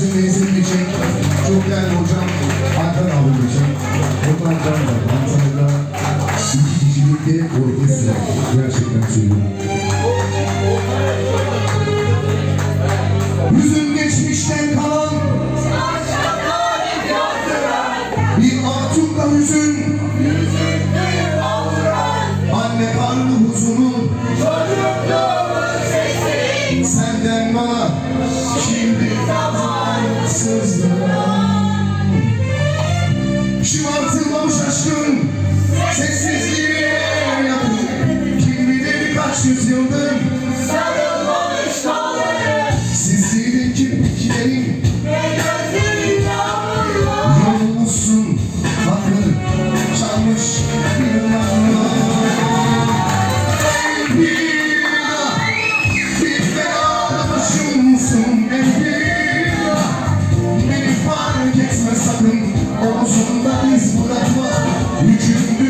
sizin mevsim için çok değerli hocam Alper abim için. Buradan da Antalya'da iki kişilikte orkestra gerçekten söylüyorum. Yüzün geçmişten kalan bir atukla hüzün anne karnı huzunun senden bana şimdi 500 yıldır sarılmamış kolları Sizliğine kirpiklerin ve gözlerin yağmurlu Yorulmuşsun bakları çalmış yıllarla. Bir bir belada başımsın Beni fark etme sakın. Omuzunda iz bırakma. Yükümlü